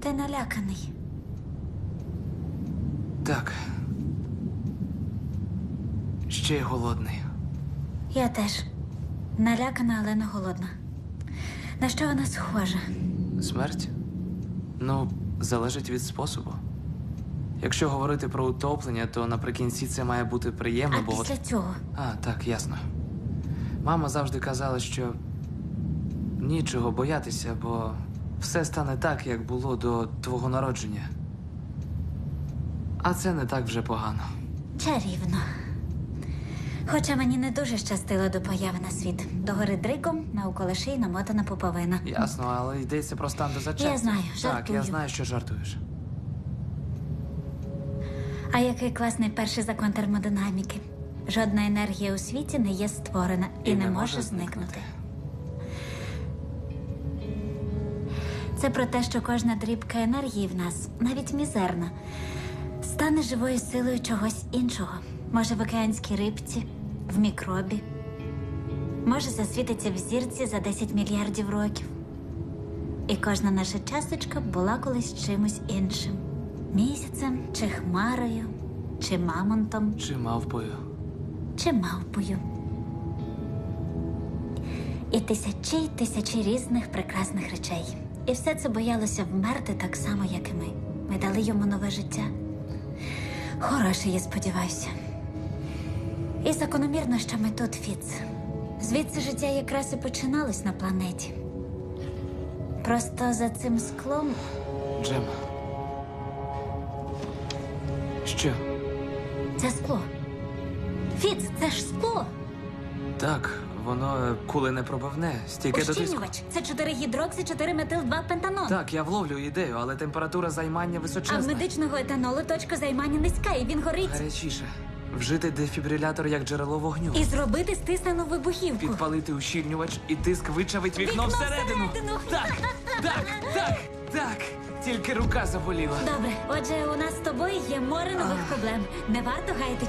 Ти наляканий. Так. Ще й голодний. Я теж. Налякана, але не голодна. На що вона схожа? Смерть? Ну, залежить від способу. Якщо говорити про утоплення, то наприкінці це має бути приємно, А бо. після цього А, так, ясно. Мама завжди казала, що нічого боятися, бо все стане так, як було до твого народження. А це не так вже погано. чарівно. Хоча мені не дуже щастило до появи на світ. Догори дриком, навколо шиї намотана пуповина. Ясно, але йдеться про стан до зачаття. Я знаю, Так, жартую. я знаю, що жартуєш. А який класний перший закон термодинаміки. Жодна енергія у світі не є створена і, не, може зникнути. Це про те, що кожна дрібка енергії в нас, навіть мізерна, стане живою силою чогось іншого. Може, в океанській рибці, в мікробі. Може, засвітиться в зірці за 10 мільярдів років. І кожна наша часточка була колись чимось іншим: місяцем, чи хмарою, чи мамонтом, Чи мавпою? чи мавпою. І тисячі й тисячі різних прекрасних речей. І все це боялося вмерти так само, як і ми. Ми дали йому нове життя. Хороше, я сподіваюся. І закономірно, що ми тут, Фіц. Звідси життя якраз і починалось на планеті. Просто за цим склом Джем. Що? це скло. Фіц, це ж скло. Так, воно е, кули не пробивне, стійке до тиску. Ущільнювач. Це 4 гідроксі, 4 метил, 2 пентанон. Так, я вловлю ідею, але температура займання А в височезна. медичного етанолу точка займання низька, і він горить. Гарячіше. Вжити дефібрилятор як джерело вогню. І зробити стиснену вибухівку. Підпалити ущільнювач і тиск вичавить вікно, Вікно всередину. всередину. Так, так, так, так. Тільки рука заболіла. Добре, отже, у нас з тобою є море нових проблем. Не варто гаяти